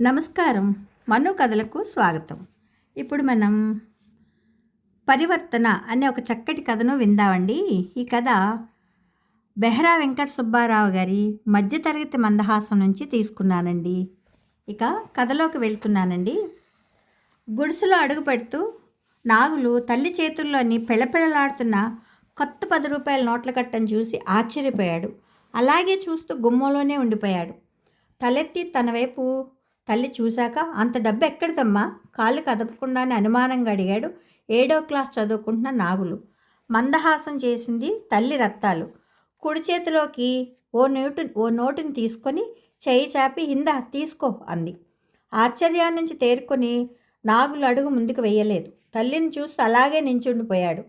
నమస్కారం. మను కథలకు స్వాగతం. ఇప్పుడు మనం పరివర్తన అనే ఒక చక్కటి కథను విందామండి. ఈ కథ బెహ్రా వెంకట సుబ్బారావు గారి మధ్యతరగతి మందహాసం నుంచి తీసుకున్నానండి. ఇక కథలోకి వెళ్తున్నానండి. గుడిసెలో అడుగు పెడుతూ నాగులు తల్లి చేతుల్లోని పెళపెళలాడుతున్న కొత్త పది రూపాయల నోట్ల కట్టను చూసి ఆశ్చర్యపోయాడు. అలాగే చూస్తూ గుమ్మంలోనే ఉండిపోయాడు. తలెత్తి తన వైపు తల్లి చూశాక అంత డబ్బు ఎక్కడిదమ్మా? కాళ్ళు కదపకుండానే అనుమానంగా అడిగాడు. ఏడో క్లాస్ చదువుకుంటున్న నాగులు. మందహాసం చేసింది తల్లి రత్తాలు. కుడి చేతిలోకి ఓ నోటు ఓ నోటుని తీసుకొని చేయి చాపి హింద తీసుకో అంది. ఆశ్చర్యాన్ని నుంచి తేరుకొని నాగులు అడుగు ముందుకు వెయ్యలేదు తల్లిని చూస్తూ అలాగే నించుండిపోయాడు.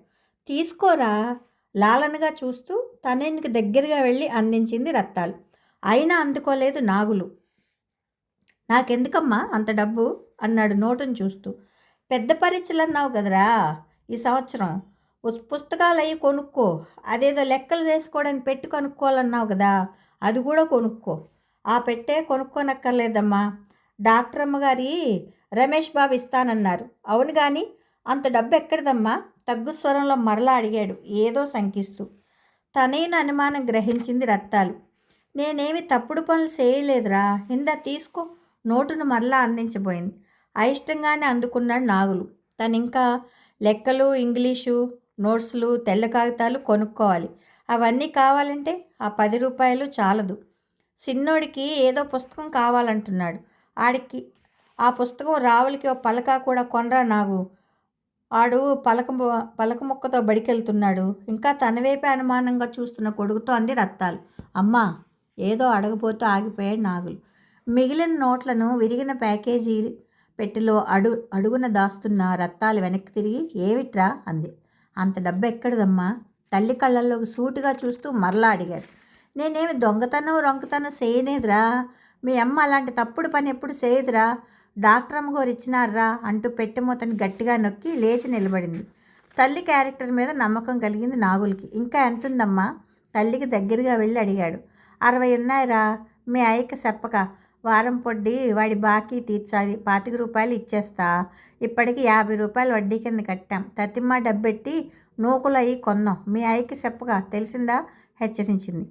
తీసుకోరా? లాలనగా చూస్తూ తనకి దగ్గరగా వెళ్ళి అందించింది రత్తాలు. అయినా అందుకోలేదు నాగులు. నాకెందుకమ్మా అంత డబ్బు? అన్నాడు నోటును చూస్తూ. పెద్ద పరీక్షలు అన్నావు కదరా ఈ సంవత్సరం. పుస్తకాలు అవి కొనుక్కో. అదేదో లెక్కలు చేసుకోవడానికి పెట్టి కొనుక్కోవాలన్నావు కదా. అది కూడా కొనుక్కో. ఆ పెట్టే కొనుక్కోనక్కర్లేదమ్మా. డాక్టర్ అమ్మగారి రమేష్ బాబు ఇస్తానన్నారు. అవును కానీ అంత డబ్బు ఎక్కడిదమ్మా తగ్గు స్వరంలో మరలా అడిగాడు ఏదో శంకిస్తూ. తనైన అనుమానం గ్రహించింది రత్తాలు. నేనేమి తప్పుడు పనులు చేయలేదురా. ఇందా తీసుకో. నోటును మరలా అందించబోయింది. అయిష్టంగానే అందుకున్నాడు నాగులు. తను ఇంకా లెక్కలు ఇంగ్లీషు నోట్స్లు తెల్ల కాగితాలు కొనుక్కోవాలి. అవన్నీ కావాలంటే ఆ పది రూపాయలు చాలదు. చిన్నోడికి ఏదో పుస్తకం కావాలంటున్నాడు. ఆడికి ఆ పుస్తకం రావులకి ఓ పలక కూడా కొనరా నాగు. ఆడు పలక పలక ముక్కతో బడికెళ్తున్నాడు. ఇంకా తన వైపే అనుమానంగా చూస్తున్న కొడుకుతో అంది రత్తాలు. అమ్మా ఏదో అడగపోతూ ఆగిపోయాడు నాగులు. మిగిలిన నోట్లను విరిగిన ప్యాకేజీ పెట్టెలో అడు అడుగున దాస్తున్న రత్తాలు వెనక్కి తిరిగి ఏమిట్రా? అంది. అంత డబ్బు ఎక్కడదమ్మా తల్లి కళ్ళల్లోకి సూటిగా చూస్తూ మరలా అడిగాడు. నేనేమి దొంగతనం రొంకతనం చేయనేదిరా? మీ అమ్మ అలాంటి తప్పుడు పని ఎప్పుడు చేయదురా? డాక్టర్ అమ్మగారు ఇచ్చినారా? అంటూ పెట్టెమూతని గట్టిగా నొక్కి లేచి నిలబడింది. తల్లి క్యారెక్టర్ మీద నమ్మకం కలిగింది నాగులకి. ఇంకా ఎంతుందమ్మా? తల్లికి దగ్గరగా వెళ్ళి అడిగాడు. అరవై ఉన్నాయిరా. మీ అయ్యకి చెప్పక. వారం పొడ్డి వాడి బాకీ తీర్చాలి. పాతిక రూపాయలు ఇచ్చేస్తా. ఇప్పటికి యాభై రూపాయలు వడ్డీ కింద కట్టాం. తతిమ్మ డబ్బెట్టి నూకులు అయ్యి కొందాం. మీ అయ్యకి చెప్పగా తెలిసిందా? హెచ్చరించింది.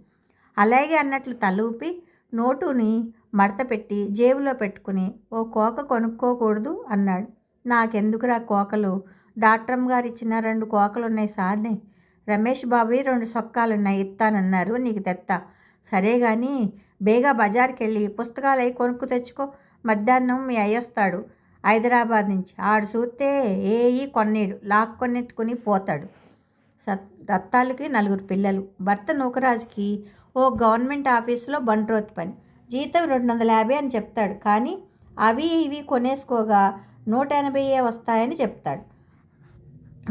అలాగే అన్నట్లు తలూపి నోటుని మడత పెట్టి జేబులో పెట్టుకుని ఓ కోక కొనుక్కోకూడదు అన్నాడు. నాకెందుకురా కోకలు? డాక్టర్ గారు ఇచ్చిన రెండు కోకలు ఉన్నాయి సార్ని. రమేష్ బాబు రెండు సొక్కాలున్నాయి ఇస్తానన్నారు నీకు తెత్తా. సరే కానీ బేగా బజార్కి వెళ్ళి పుస్తకాలు అవి కొనుక్కు తెచ్చుకో మధ్యాహ్నం మీ అయ్యొస్తాడు హైదరాబాద్ నుంచి ఆడు చూస్తే ఏయి కొన్నీడు లాక్కొనెట్టుకుని పోతాడు. సత్ రత్తాలకి నలుగురు పిల్లలు. భర్త నూకరాజుకి ఓ గవర్నమెంట్ ఆఫీసులో బంట్రోత్ పని. జీతం రెండు వందల యాభై అని చెప్తాడు. కానీ అవి ఇవి కొనేసుకోగా నూట ఎనభైయే వస్తాయని చెప్తాడు.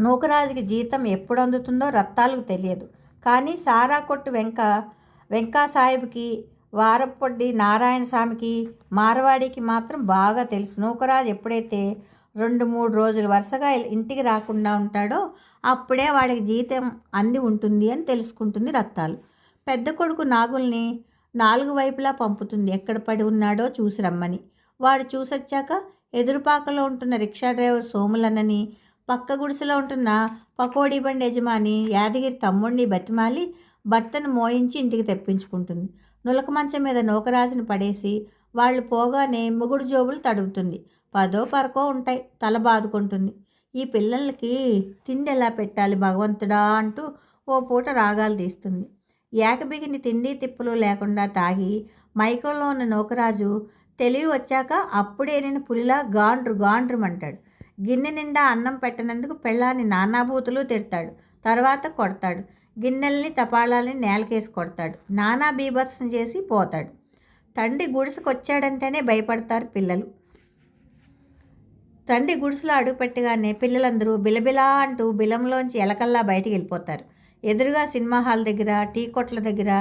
నూకరాజుకి జీతం ఎప్పుడు అందుతుందో రత్తాలకు తెలియదు. కానీ సారా కొట్టు వెంక వెంకా సాహెబ్కి వారప్పొడ్డి నారాయణ స్వామికి మార్వాడికి మాత్రం బాగా తెలుసు. నూకరాజు ఎప్పుడైతే రెండు మూడు రోజులు వరుసగా ఇంటికి రాకుండా ఉంటాడో అప్పుడే వాడికి జీతం అంది ఉంటుంది అని తెలుసుకుంటుంది రత్తాలు. పెద్ద కొడుకు నాగుల్ని నాలుగు వైపులా పంపుతుంది. ఎక్కడ పడి ఉన్నాడో చూసి రమ్మని. వాడు చూసొచ్చాక ఎదురుపాకలో ఉంటున్న రిక్షా డ్రైవర్ సోములన్నని పక్క గుడిసెలో ఉంటున్న పకోడీ బండి యజమాని యాదగిరి తమ్ముడిని బతిమాలి భర్తను మోయించి ఇంటికి తెప్పించుకుంటుంది. నులక మంచం మీద నూకరాజుని పడేసి వాళ్ళు పోగానే ముగుడు జోబులు తడుగుతుంది పదో పరకో ఉంటాయి. తల బాదుకుంటుంది. ఈ పిల్లలకి తిండి ఎలా పెట్టాలి భగవంతుడా అంటూ ఓ పూట రాగాలు తీస్తుంది. ఏకబిగిని తిండి తిప్పులు లేకుండా తాగి మైకంలో ఉన్న నూకరాజు తెలివి వచ్చాక అప్పుడే నేను పులిలా గాండ్రు గాండ్రుమంటాడు గిన్నె నిండా అన్నం పెట్టనందుకు పెళ్ళాన్ని నానాభూతులు తిడతాడు. తర్వాత కొడతాడు. గిన్నెల్ని తపాళాలని నేలకేసి కొడతాడు. నానా బీభత్సం చేసి పోతాడు. తండ్రి గుడిసెకొచ్చాడంటేనే భయపడతారు పిల్లలు. తండ్రి గుడిసెలో అడుగుపెట్టగానే పిల్లలందరూ బిలబిలా అంటూ బిలంలోంచి ఎలకల్లా బయటికి వెళ్ళిపోతారు. ఎదురుగా సినిమా హాల్ దగ్గర టీ కొట్ల దగ్గర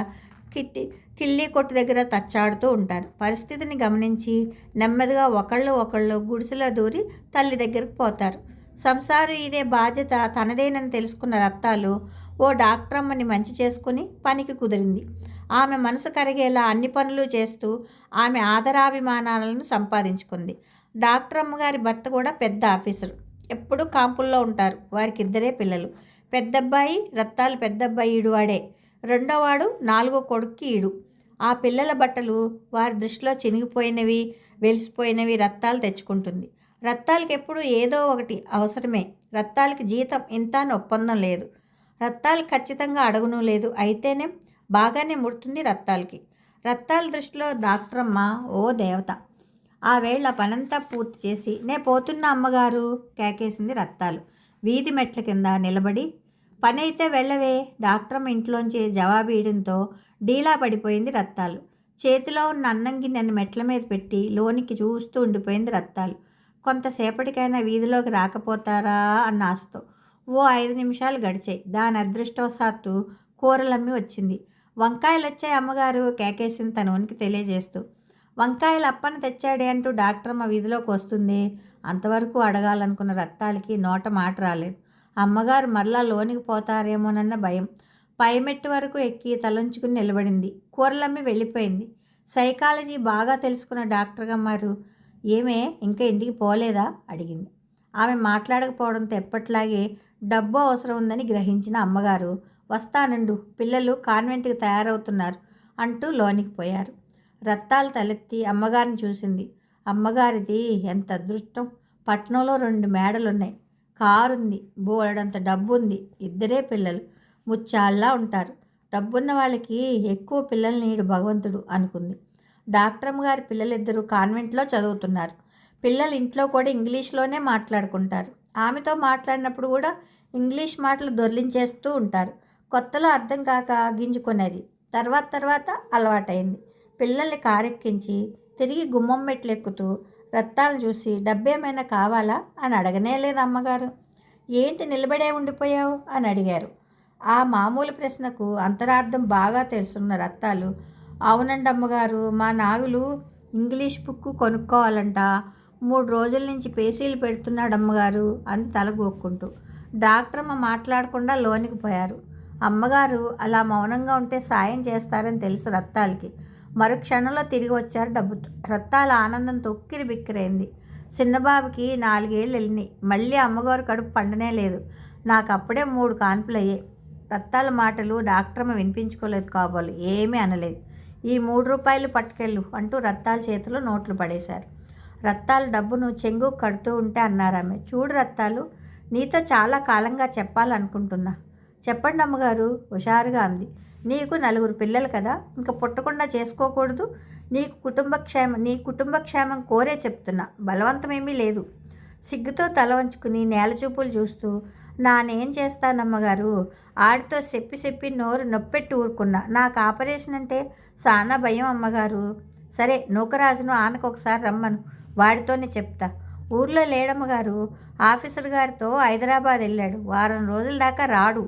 కిట్టి కిళ్ళీ కొట్టు దగ్గర తచ్చాడుతూ ఉంటారు. పరిస్థితిని గమనించి నెమ్మదిగా ఒకళ్ళు ఒకళ్ళు గుడిసెలో దూరి తల్లి దగ్గరకు పోతారు. సంసారం ఇదే బాధ్యత తనదేనని తెలుసుకున్న రత్తాలు ఓ డాక్టర్ అమ్మని మంచి చేసుకుని పనికి కుదిరింది. ఆమె మనసు కరిగేలా అన్ని పనులు చేస్తూ ఆమె ఆదరాభిమానాలను సంపాదించుకుంది. డాక్టర్ అమ్మగారి భర్త కూడా పెద్ద ఆఫీసరు. ఎప్పుడూ కాంపుల్లో ఉంటారు. వారికి ఇద్దరే పిల్లలు. పెద్దబ్బాయి రత్తాలు పెద్దబ్బాయి ఈడువాడే. రెండోవాడు నాలుగో కొడుక్కి ఈడు. ఆ పిల్లల బట్టలు వారి దృష్టిలో చినిగిపోయినవి వెలిసిపోయినవి రత్తాలు తెచ్చుకుంటుంది. రత్తాలకి ఎప్పుడు ఏదో ఒకటి అవసరమే. రత్తాలకి జీతం ఇంత అని ఒప్పందం లేదు. రత్తాలు ఖచ్చితంగా అడగను లేదు. అయితేనే బాగానే ముడుతుంది రత్తాలకి రత్తాల దృష్టిలో డాక్టరమ్మ ఓ దేవత ఆ వేళ పనంతా పూర్తి చేసి నే పోతున్న అమ్మగారు కేకేసింది రత్తాలు వీధి మెట్ల కింద నిలబడి పని అయితే వెళ్ళవే డాక్టరమ్మ ఇంట్లోంచి జవాబీయడంతో డీలా పడిపోయింది రత్తాలు చేతిలో ఉన్న అన్నం గిన్నెను మెట్ల మీద పెట్టి లోనికి చూస్తూ ఉండిపోయింది రత్తాలు కొంతసేపటికైనా వీధిలోకి రాకపోతారా అన్న ఆశతో ఓ ఐదు నిమిషాలు గడిచాయి. దాని అదృష్టవశాత్తు కూరలమ్మి వచ్చింది. వంకాయలు వచ్చాయి అమ్మగారు కేకేసింది తన ఉనికి తెలియజేస్తూ. వంకాయలు అప్పని తెచ్చాడే అంటూ డాక్టర్ అమ్మ వీధిలోకి వస్తుంది? అంతవరకు అడగాలనుకున్న రక్తాలకి నోట మాట రాలేదు. అమ్మగారు మరలా లోనికి పోతారేమోనన్న భయం. పైమెట్టు వరకు ఎక్కి తలంచుకుని నిలబడింది. కూరలమ్మి వెళ్ళిపోయింది. సైకాలజీ బాగా తెలుసుకున్న డాక్టర్ గారు ఏమే ఇంకా ఇంటికి పోలేదా? అడిగింది. ఆమె మాట్లాడకపోవడంతో ఎప్పట్లాగే డబ్బు అవసరం ఉందని గ్రహించిన అమ్మగారు వస్తానండు పిల్లలు కాన్వెంట్కి తయారవుతున్నారు అంటూ లోనికి పోయారు. రత్తాలు తలెత్తి అమ్మగారిని చూసింది. అమ్మగారిది ఎంత అదృష్టం! పట్నంలో రెండు మేడలున్నాయి. కారుంది బోలెడంత డబ్బు ఉంది ఇద్దరే పిల్లలు ముచ్చాల్లా ఉంటారు. డబ్బున్న వాళ్ళకి ఎక్కువ పిల్లలు నీడు భగవంతుడు అనుకుంది. డాక్టరమ్మ గారి పిల్లలిద్దరూ కాన్వెంట్లో చదువుతున్నారు. పిల్లలు ఇంట్లో కూడా ఇంగ్లీష్లోనే మాట్లాడుకుంటారు. ఆమెతో మాట్లాడినప్పుడు కూడా ఇంగ్లీష్ మాటలు దొర్లించేస్తూ ఉంటారు. కొత్తలో అర్థం కాక గింజుకునేది తర్వాత తర్వాత అలవాటైంది. పిల్లల్ని కారెక్కించి తిరిగి గుమ్మం మెట్లు ఎక్కుతూ రత్తాలు చూసి డబ్బేమైనా కావాలా అని అడగనే లేదు అమ్మగారు. ఏంటి నిలబడే ఉండిపోయావు? అని అడిగారు. ఆ మామూలు ప్రశ్నకు అంతరార్థం బాగా తెలుసున్న రత్తాలు అవునండి అమ్మగారు మా నాగులు ఇంగ్లీష్ బుక్ కొనుక్కోవాలంట. మూడు రోజుల నుంచి పేసీలు పెడుతున్నాడు అమ్మగారు అంది తల గోక్కుంటూ. డాక్టర్ అమ్మ మాట్లాడకుండా లోనికి పోయారు. అమ్మగారు అలా మౌనంగా ఉంటే సాయం చేస్తారని తెలుసు రత్తాలకి. మరు క్షణంలో తిరిగి వచ్చారు డబ్బుతో రత్తాల ఆనందం తొక్కిరి బిక్కిరైంది. చిన్నబాబుకి నాలుగేళ్ళు వెళ్ళినాయి మళ్ళీ అమ్మగారు కడుపు పండనే లేదు. నాకు అప్పుడే మూడు కాన్పులు అయ్యాయి రత్తాల మాటలు డాక్టర్మ వినిపించుకోలేదు కాబోలు. ఏమీ అనలేదు. ఈ మూడు రూపాయలు పట్టుకెళ్ళు అంటూ రత్తాల చేతిలో నోట్లు పడేశారు. రత్తాలు డబ్బును చెంగు కడుతూ ఉంటే అన్నారామె. చూడు రత్తాలు నీతో చాలా కాలంగా చెప్పాలనుకుంటున్నా. చెప్పండి అమ్మగారు హుషారుగా అంది. నీకు నలుగురు పిల్లలు కదా ఇంకా పుట్టకుండా చేసుకోకూడదు. నీకు కుటుంబ క్షేమం నీ కుటుంబ క్షేమం కోరే చెప్తున్నా. బలవంతమేమీ లేదు. సిగ్గుతో తల వంచుకుని నేలచూపులు చూస్తూ నానేం చేస్తానమ్మగారు? ఆడితో చెప్పి చెప్పి నోరు నొప్పెట్టి ఊరుకున్నా. నాకు ఆపరేషన్ అంటే చాలా భయం అమ్మగారు. సరే నూకరాజును ఆనకు ఒకసారి రమ్మను. వాడితోనే చెప్తా. ఊర్లో లేడమ్మగారు ఆఫీసర్ గారితో హైదరాబాద్ వెళ్ళాడు. వారం రోజుల దాకా రాడు.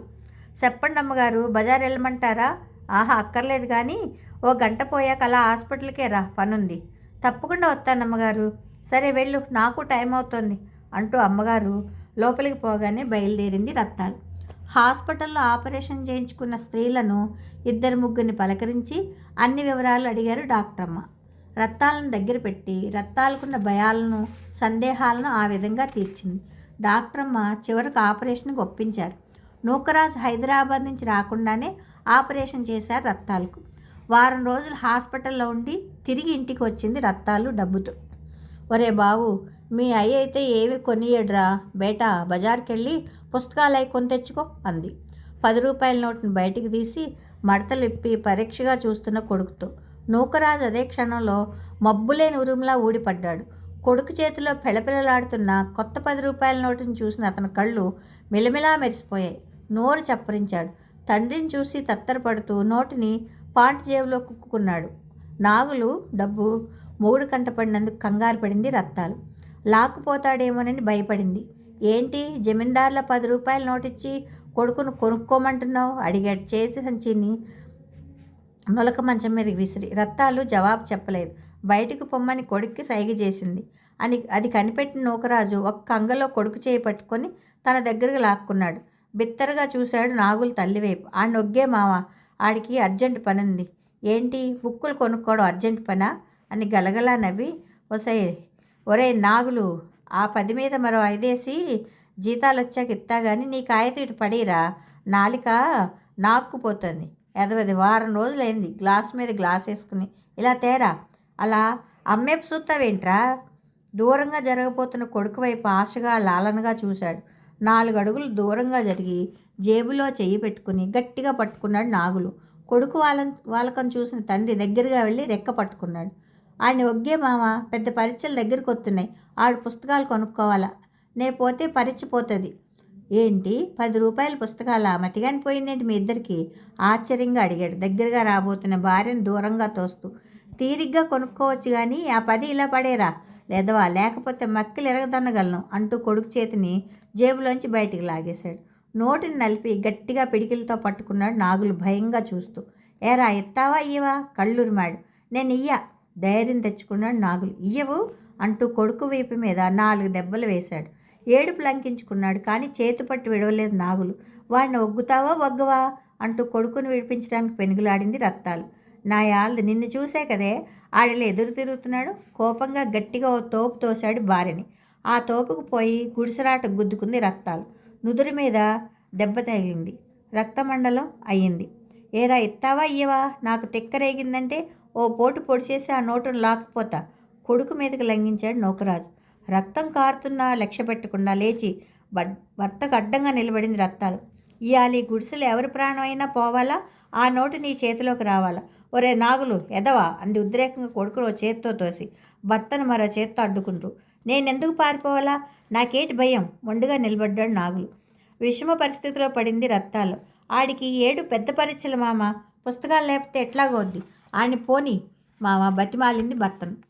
చెప్పండి అమ్మగారు బజార్ వెళ్ళమంటారా? ఆహా అక్కర్లేదు కానీ ఓ గంట పోయాక అలా హాస్పిటల్కే రా పనుంది. తప్పకుండా వస్తానమ్మగారు సరే వెళ్ళు నాకు టైం అవుతుంది అంటూ అమ్మగారు లోపలికి పోగానే బయలుదేరింది రత్నాలు. హాస్పిటల్లో ఆపరేషన్ చేయించుకున్న స్త్రీలను ఇద్దరు ముగ్గురిని పలకరించి అన్ని వివరాలు అడిగారు డాక్టర్ అమ్మ రత్తాలను దగ్గర పెట్టి రత్తాలకున్న భయాలను సందేహాలను ఆ విధంగా తీర్చింది. డాక్టర్ అమ్మ చివరకు ఆపరేషన్కి ఒప్పించారు. నూకరాజ్ హైదరాబాద్ నుంచి రాకుండానే ఆపరేషన్ చేశారు రత్తాలకు వారం రోజులు హాస్పిటల్లో ఉండి తిరిగి ఇంటికి వచ్చింది రత్తాలు డబ్బుతో. ఒరే బావు మీ అయ్య అయితే ఏవి కొనియడ్రా బేటా బజార్కి వెళ్ళి పుస్తకాలు అయి కొని తెచ్చుకో అంది. పది రూపాయల నోటును బయటికి తీసి మడతలిప్పి పరీక్షగా చూస్తున్న కొడుకుతో. నూకరాజు అదే క్షణంలో మబ్బులేని ఉరుములా ఊడిపడ్డాడు. కొడుకు చేతిలో పెళపెళలాడుతున్న కొత్త పది రూపాయల నోటును చూసిన అతని కళ్ళు మిలమిలా మెరిసిపోయాయి. నోరు చప్పరించాడు. తండ్రిని చూసి తత్తరపడుతూ నోటిని పాంట్ జేబులో కుక్కున్నాడు. నాగులు డబ్బు మూడు కంటపడినందుకు కంగారు పడింది రత్తాలు. లాక్కుపోతాడేమోనని భయపడింది. ఏంటి జమీందారుల పది రూపాయల నోటిచ్చి కొడుకును కొనుక్కోమంటున్నావు? అడిగాడు. చేసి సంచిని నులక మంచం మీదకి విసిరి రత్తాలు జవాబు చెప్పలేదు. బయటకు పొమ్మని కొడుక్కి సైగ చేసింది. అని అది కనిపెట్టిన నూకరాజు ఒక్క కంగలో కొడుకు చేయి పట్టుకొని తన దగ్గరకు లాక్కున్నాడు. బిత్తరగా చూశాడు నాగుల తల్లివైపు. ఆ నొగ్గే మావ ఆడికి అర్జెంట్ పని ఉంది ఏంటి? బుక్కులు కొనుక్కోవడం అర్జెంట్ పనా? అని గలగలా నవ్వి ఒసై ఒరే నాగులు ఆ పది మీద మరో ఐదేసి జీతాలు వచ్చాక ఇత్తా కానీ నీ కాయతీటు పడిరా నాలిక నాక్కుపోతుంది. ఎదవది. వారం రోజులైంది. గ్లాస్ మీద గ్లాస్ వేసుకుని ఇలా తేరా? అలా అమ్మేపు చూస్తావేంట్రా? దూరంగా జరగబోతున్న కొడుకు వైపు ఆశగా లాలనగా చూశాడు. నాలుగు అడుగులు దూరంగా జరిగి జేబులో చెయ్యి పెట్టుకుని గట్టిగా పట్టుకున్నాడు నాగులు. కొడుకు వాళ్ళ వాళ్ళకం చూసిన తండ్రి దగ్గరగా వెళ్ళి రెక్క పట్టుకున్నాడు. ఆయన ఒగ్గే మామ పెద్ద పరీక్షలు దగ్గరికి వస్తున్నాయి ఆడు పుస్తకాలు కొనుక్కోవాలా? నే పోతే పరీక్ష పోతుంది. ఏంటి? పది రూపాయల పుస్తకాల మతిగాని పోయిందేంటి మీ ఇద్దరికి? ఆశ్చర్యంగా అడిగాడు. దగ్గరగా రాబోతున్న భార్యను దూరంగా తోస్తూ తీరిగ్గా కొనుక్కోవచ్చు కానీ ఆ పది ఇలా పడేరా? లేదవా? లేకపోతే మక్కలు ఎరగదన్నగలను అంటూ కొడుకు చేతిని జేబులోంచి బయటికి లాగేశాడు. నోటిని నలిపి గట్టిగా పిడికిలతో పట్టుకున్నాడు నాగులు భయంగా చూస్తూ. ఏరా ఎత్తావా? ఇయ్యవా? కళ్ళురిమాడు. నేను ఇయ్య. ధైర్యం తెచ్చుకున్నాడు నాగులు. ఇయ్యవు? అంటూ కొడుకు వీపు మీద నాలుగు దెబ్బలు వేశాడు. ఏడుపు లంకించుకున్నాడు. కానీ చేతుపట్టు విడవలేదు నాగులు. వాడిని ఒగ్గుతావా ఒగ్గవా? అంటూ కొడుకుని విడిపించడానికి పెనుగులాడింది రత్తాలు నా యాల్ది నిన్ను చూసే కదే. ఆడలు ఎదురు తిరుగుతున్నాడు? కోపంగా గట్టిగా ఓ తోపు తోశాడు భార్యని. ఆ తోపుకు పోయి గుడిసరాట గుద్దుకుంది రక్తాలు. నుదురు మీద దెబ్బ తగిలింది. రక్తమండలం అయ్యింది. ఏరా ఇత్తావా ఇయ్యవా? నాకు తిక్కరేగిందంటే ఓ పోటు పొడిచేసి ఆ నోటును లాక్కుపోతా. కొడుకు మీదకి లంఘించాడు నౌకరాజు. రక్తం కారుతున్నా లక్ష్య పెట్టకుండా లేచి బడ్ భర్తకు అడ్డంగా నిలబడింది రక్తాలు ఇవాళ ఈ గుడిసెలు ఎవరి ప్రాణం అయినా పోవాలా? ఆ నోటు నీ చేతిలోకి రావాలా? ఒరే నాగులు ఎదవా? అంది ఉద్రేకంగా కొడుకును చేత్తో తోసి. భర్తను మరో చేత్తో అడ్డుకుంటూ నేనెందుకు పారిపోవాలా? నాకేటి భయం? మొండుగా నిలబడ్డాడు నాగులు. విషమ పరిస్థితిలో పడింది రత్తాలు ఆడికి ఏడు పెద్ద పరీక్షలు మామ? పుస్తకాలు లేకపోతే ఎట్లాగోద్ది? ఆడిని పోని మామ బతిమాలింది భర్తను.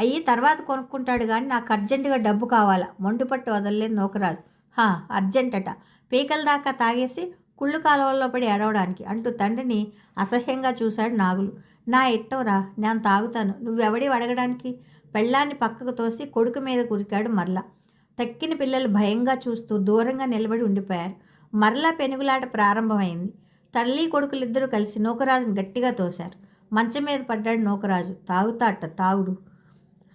అయ్యి తర్వాత కొనుక్కుంటాడు కానీ నాకు అర్జెంటుగా డబ్బు కావాలా. మొండిపట్టు వదలలేదు నోకరాజు. హా అర్జెంట్ అట పీకల దాకా తాగేసి కుళ్ళు కాలువల్లో పడి ఏడవడానికి అంటూ తండ్రిని అసహ్యంగా చూశాడు నాగులు. నా ఇట్టంరా నేను తాగుతాను. నువ్వెవడి అడగడానికి? పెళ్ళాన్ని పక్కకు తోసి కొడుకు మీద కురికాడు మరలా. తక్కిన పిల్లలు భయంగా చూస్తూ దూరంగా నిలబడి ఉండిపోయారు. మరలా పెనుగులాట ప్రారంభమైంది. తల్లి కొడుకులిద్దరూ కలిసి నూకరాజును గట్టిగా తోశారు. మంచం మీద పడ్డాడు నూకరాజు. తాగుతాట తాగుడు.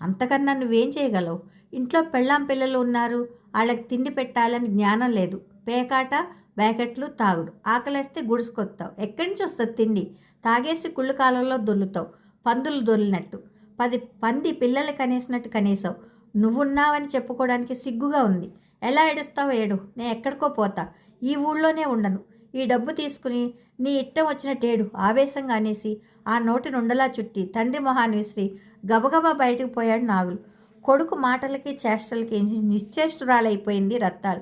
అంతకన్నా నువ్వేం చేయగలవు? ఇంట్లో పెళ్ళాం పిల్లలు ఉన్నారు. వాళ్ళకి తిండి పెట్టాలని జ్ఞానం లేదు. పేకాట బ్యాకెట్లు తాగుడు. ఆకలేస్తే గుడుసుకొస్తావు ఎక్కడి నుంచి వస్తుంది తిండి? తాగేసి కుళ్ళు కాలంలో దొల్లుతావు పందులు దొల్లినట్టు పది పంది పిల్లలు కనేసినట్టు కనీసావు నువ్వున్నావని చెప్పుకోవడానికి సిగ్గుగా ఉంది. ఎలా ఏడుస్తావో ఏడు. నేను ఎక్కడికో పోతా. ఈ ఊళ్ళోనే ఉండను. ఈ డబ్బు తీసుకుని నీ ఇట్టం వచ్చిన టేడు ఆవేశంగా అనేసి ఆ నోటి నుండలా చుట్టి తండ్రి మొహాన్ని విసిరి గబగబా బయటకు పోయాడు నాగులు. కొడుకు మాటలకి చేష్టలకి నిశ్చేష్టురాలైపోయింది రత్తాలు.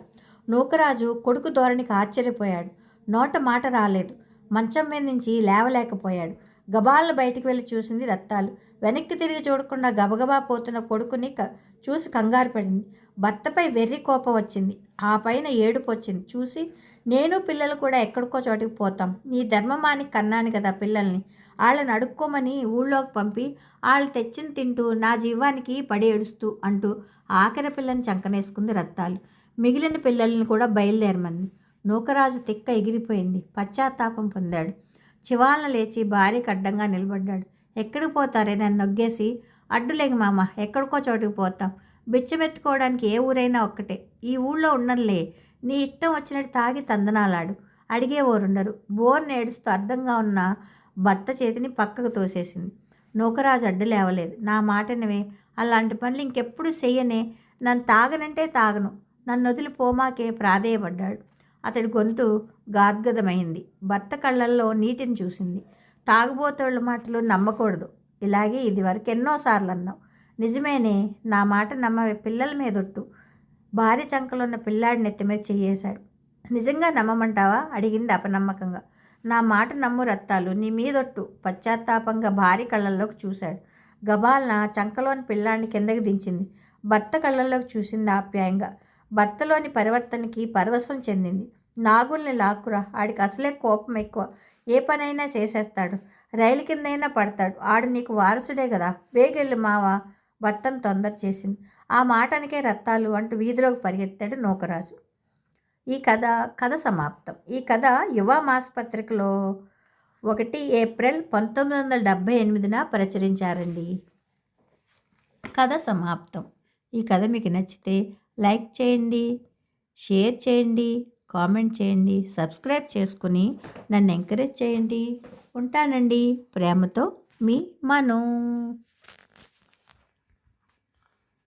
నూకరాజు కొడుకు ధోరణికి ఆశ్చర్యపోయాడు. నోట మాట రాలేదు. మంచం మీద నుంచి లేవలేకపోయాడు. గబాలను బయటికి వెళ్ళి చూసింది రత్తాలు. వెనక్కి తిరిగి చూడకుండా గబగబా పోతున్న కొడుకుని క చూసి కంగారు పడింది. భర్తపై వెర్రి కోపం వచ్చింది. ఆ పైన ఏడుపు వచ్చింది. చూసి నేను పిల్లలు కూడా ఎక్కడికో చోటికి పోతాం. నీ ధర్మమానికి కన్నాను కదా పిల్లల్ని. వాళ్ళని అడుక్కోమని ఊళ్ళోకి పంపి వాళ్ళు తెచ్చిన తింటూ నా జీవానికి పడి ఏడుస్తూ అంటూ ఆఖరి పిల్లని చంకనేసుకుంది రత్తాలు. మిగిలిన పిల్లల్ని కూడా బయలుదేరమంది. నూకరాజు తిక్క ఎగిరిపోయింది. పశ్చాత్తాపం పొందాడు. చివాలన లేచి భార్యకు అడ్డంగా నిలబడ్డాడు. ఎక్కడికి పోతారే? నన్ను నొగ్గేసి అడ్డులేగి మామ ఎక్కడికో చోటుకు పోతాం. బిచ్చమెత్తుకోవడానికి ఏ ఊరైనా ఒక్కటే. ఈ ఊళ్ళో ఉండనులే నీ ఇష్టం వచ్చినట్టు తాగి తందనాలాడు. అడిగే ఓరుండరు. బోర్ నేడుస్తూ అర్థంగా ఉన్న భర్త చేతిని పక్కకు తోసేసింది. నూకరాజు అడ్డు లేవలేదు. నా మాటనివే. అలాంటి పనులు ఇంకెప్పుడు చెయ్యనే. నన్ను తాగనంటే తాగను. నన్ను వదిలి పోమాకే ప్రాధేయపడ్డాడు. అతడి గొంతు గాద్గదమైంది. భర్త కళ్ళల్లో నీటిని చూసింది. తాగుబోతోళ్ళ మాటలు నమ్మకూడదు. ఇలాగే ఇది వరకు ఎన్నోసార్లు అన్నావు నిజమేనే నా మాట నమ్మవే పిల్లల మీదొట్టు. భార్య చంకలున్న పిల్లాడి నెత్తి మీద చెయ్యేశాడు. నిజంగా నమ్మమంటావా? అడిగింది అపనమ్మకంగా. నా మాట నమ్ము రత్తాలు నీ మీదొట్టు. పశ్చాత్తాపంగా భార్య కళ్ళల్లోకి చూశాడు. గబాల్న చంకలోని పిల్లాడిని కిందకి దించింది. భర్త కళ్ళల్లోకి చూసింది ఆప్యాయంగా. భర్తలోని పరివర్తనకి పరవశం చెందింది. నాగుల్ని లాక్కురా. ఆడికి అసలే కోపం ఎక్కువ. ఏ పనైనా చేసేస్తాడు. రైలు కిందైనా పడతాడు. ఆడు నీకు వారసుడే కదా వేగెళ్ళు మావా. భర్తను తొందర చేసింది. ఆ మాటనికే రత్తాలు అంటూ వీధిలోకి పరిగెత్తాడు నూకరాజు. ఈ కథ కథ సమాప్తం. ఈ కథ యువ మాసపత్రికలో ఒకటి ఏప్రిల్ పంతొమ్మిది వందల డెబ్భై ఎనిమిదిన ప్రచురించారండి. కథ సమాప్తం. ఈ కథ మీకు నచ్చితే లైక్ చేయండి షేర్ చేయండి కామెంట్ చేయండి సబ్స్క్రైబ్ చేసుకుని నన్ను ఎంకరేజ్ చేయండి. ఉంటానండి. ప్రేమతో మీ మను.